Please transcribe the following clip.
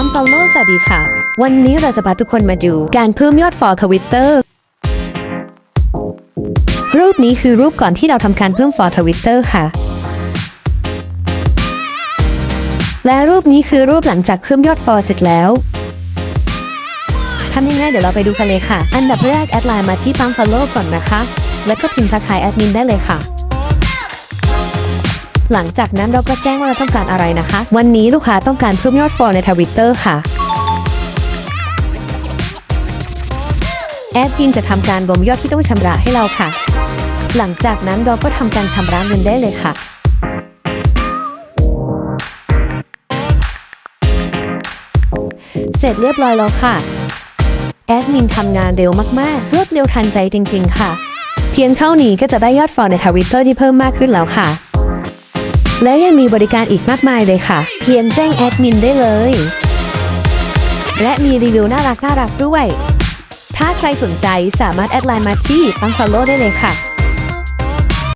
อัมฟอลโลสวัสดีค่ะ วันนี้เราจะพาทุกคนมาดูการเพิ่มยอดฟอลทวิตเตอร์รูปนี้คือรูปก่อนที่เราทำการเพิ่มฟอลทวิตเตอร์ค่ะ และรูปนี้คือรูปหลังจากเพิ่มยอดฟอลเสร็จแล้วทำยังไงเดี๋ยวเราไปดูกันเลยค่ะ อันดับแรกแอดไลน์มาที่ปั๊มฟอลโล่ก่อนนะคะ แล้วก็พิมพ์ทักทายแอดมินได้เลยค่ะ หลังจากนั้นเราก็แจ้งว่าเราต้องการอะไรนะคะ วันนี้ลูกค้าต้องการเพิ่มยอดฟอลในทวิตเตอร์ค่ะแอดมินจะทำการรวมยอดที่ต้องชำระให้เราค่ะ หลังจากนั้นเราก็ทำการชำระเงินได้เลยค่ะเสร็จเรียบร้อยแล้วค่ะ แอดมินทำงานเร็วมากๆ รวดเร็วทันใจจริง ๆ ค่ะ เพียงเท่านี้ก็จะได้ยอดฟอลในทวิตเตอร์ที่เพิ่มมากขึ้นแล้วค่ะ และยังมีบริการอีกมากมายเลยค่ะ เพียงแจ้งแอดมินได้เลย และมีรีวิวน่ารักน่ารักด้วย ถ้าใครสนใจสามารถแอดไลน์มาที่ปังฟอลโล่ได้เลยค่ะ